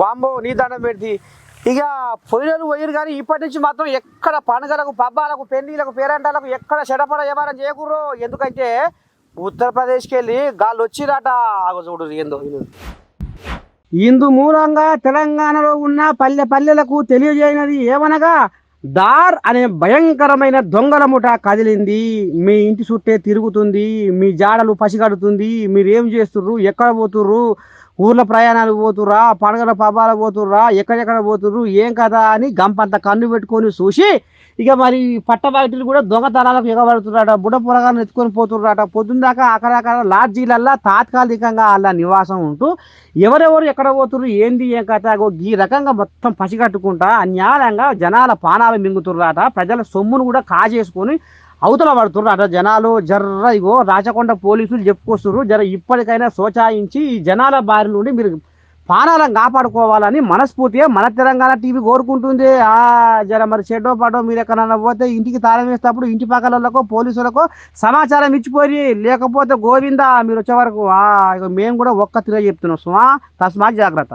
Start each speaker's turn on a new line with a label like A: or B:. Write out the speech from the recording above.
A: వాంబో నీ దండం పెడితే. ఇక పొయ్యిలు పోయిరు కానీ ఇప్పటి నుంచి మాత్రం ఎక్కడ పండుగలకు పబ్బాలకు పెళ్ళిలకు పేరంటాలకు ఎక్కడ చెడపడ వ్యవహారం చేయకూడదు ఎందుకంటే ఉత్తరప్రదేశ్కి వెళ్ళి గాళ్ళు వచ్చిరట చూడు ఏందో. ఇందు మూలంగా తెలంగాణలో ఉన్న పల్లె పల్లెలకు తెలియజేయనది ఏమనగా దార్ అనే భయంకరమైన దొంగల ముఠ కదిలింది. మీ ఇంటి చుట్టే తిరుగుతుంది మీ జాడలు పసిగడుతుంది మీరు ఏం చేస్తుర్రు ఎక్కడ పోతుర్రు ఊర్ల ప్రయాణాలు పోతుర్రా పండుగల పబ్బాలకు పోతుర్రా ఎక్కడెక్కడ పోతుర్రు ఏం కదా అని గంపంత కన్ను పెట్టుకొని చూసి ఇక మరి పట్టబాటిలు కూడా దొంగతనాలకు ఎగబడుతున్నారట బుడ పొరగాలను ఎత్తుకొని పోతున్నారట పొద్దుందాకా అక్కడక్కడ లాడ్జీలల్లా తాత్కాలికంగా వాళ్ళ నివాసం ఉంటూ ఎవరెవరు ఎక్కడ పోతుర్రు ఏంది ఏం కథ అగో ఈ రకంగా మొత్తం పసిగట్టుకుంటా అన్యాయంగా జనాల పానాలు మింగుతుర్రాట. ప్రజల సొమ్మును కూడా కాజేసుకొని అవతల పడుతుర్రాట జనాలు జర్ర ఇగో రాచకొండ పోలీసులు చెప్పుకొస్తుర్రు జర ఇప్పటికైనా సోచాయించి ఈ జనాల బారి నుండి మీరు పానాలను కాపాడుకోవాలని మనస్ఫూర్తిగా మన తెలంగాణ టీవీ కోరుకుంటుంది. ఆ జర మరి చెడ్డో పాటో మీరు ఎక్కడన్నా పోతే ఇంటికి తాళం వేసేటప్పుడు ఇంటి పక్కలకో పోలీసులకు సమాచారం ఇచ్చిపోయి లేకపోతే గోవిందా మీరు వచ్చే వరకు ఇక మేము కూడా ఒక్క తిరగ చెప్తున్నాం. సుమా తస్మాత్ జాగ్రత్త.